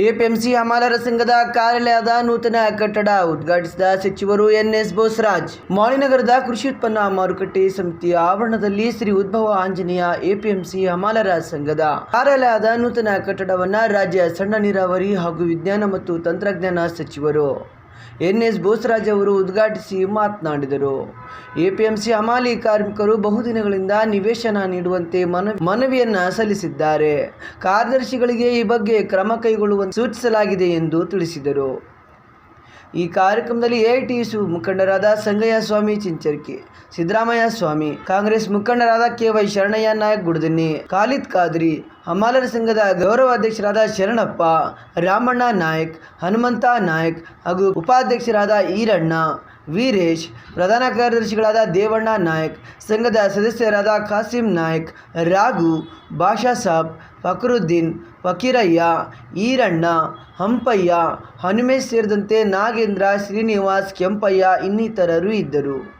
APMC ಹಮಾಲರ ಸಂಘದ ಕಾರ್ಯಾಲಯದ ನೂತನ ಕಟ್ಟಡ ಉದ್ಘಾಟಿಸಿದ ಸಚಿವರು ಎನ್ಎಸ್ ಬೋಸರಾಜ್ ಮಾಳಿನಗರದ ಕೃಷಿ ಉತ್ಪನ್ನ ಮಾರುಕಟ್ಟೆ ಸಮಿತಿಯ ಆವರಣದಲ್ಲಿ ಶ್ರೀ ಉದ್ಭವ ಆಂಜನೇಯ ಎಪಿಎಂಸಿ ಹಮಾಲರ ಸಂಘದ ಕಾರ್ಯಾಲಯದ ನೂತನ ಕಟ್ಟಡವನ್ನು ರಾಜ್ಯ ಸಣ್ಣ ನೀರಾವರಿ ಹಾಗೂ ವಿಜ್ಞಾನ ಮತ್ತು ತಂತ್ರಜ್ಞಾನ ಸಚಿವರು ಎನ್ಎಸ್ ಬೋಸರಾಜ್ ಅವರು ಉದ್ಘಾಟಿಸಿ ಮಾತನಾಡಿದರು. ಎಪಿಎಂಸಿ ಹಮಾಲಿ ಕಾರ್ಮಿಕರು ಬಹುದಿನಗಳಿಂದ ನಿವೇಶನ ನೀಡುವಂತೆ ಮನ ಮನವಿಯನ್ನ ಸಲ್ಲಿಸಿದ್ದಾರೆ. ಕಾರ್ಯದರ್ಶಿಗಳಿಗೆ ಈ ಬಗ್ಗೆ ಕ್ರಮ ಕೈಗೊಳ್ಳುವಂತೆ ಸೂಚಿಸಲಾಗಿದೆ ಎಂದು ತಿಳಿಸಿದರು. ಈ ಕಾರ್ಯಕ್ರಮದಲ್ಲಿ ಎಐಟಿಯು ಮುಖಂಡರಾದ ಸಂಗಯ್ಯ ಸ್ವಾಮಿ ಚಿಂಚರ್ಕಿ, ಸಿದ್ದರಾಮಯ್ಯ ಸ್ವಾಮಿ, ಕಾಂಗ್ರೆಸ್ ಮುಖಂಡರಾದ ಕೆ ವೈ ಶರಣಯ್ಯ ನಾಯಕ್ ಗುಡದನ್ನಿ, ಖಾಲಿದ್ ಖಾದ್ರಿ, ಹಮಾಲರ ಸಂಘದ ಗೌರವಾಧ್ಯಕ್ಷರಾದ ಶರಣಪ್ಪ, ರಾಮಣ್ಣ ನಾಯಕ್, ಹನುಮಂತ ನಾಯಕ್ ಹಾಗೂ ಉಪಾಧ್ಯಕ್ಷರಾದ ಈರಣ್ಣ, ವೀರೇಶ್, ಪ್ರಧಾನ ಕಾರ್ಯದರ್ಶಿಗಳಾದ ದೇವಣ್ಣ ನಾಯಕ್, ಸಂಘದ ಸದಸ್ಯರಾದ ಖಾಸಿಂ ನಾಯಕ್, ರಾಘು ಬಾಷಾ ಸಾಬ್, ಫಕ್ರುದ್ದೀನ್ ಫಕೀರಯ್ಯ ಈರಣ್ಣ ಹಂಪಯ್ಯ ಹನುಮೇಶ್ ಸೇರಿದಂತೆ ನಾಗೇಂದ್ರ ಶ್ರೀನಿವಾಸ್ ಕೆಂಪಯ್ಯ ಇನ್ನಿತರರು ಇದ್ದರು.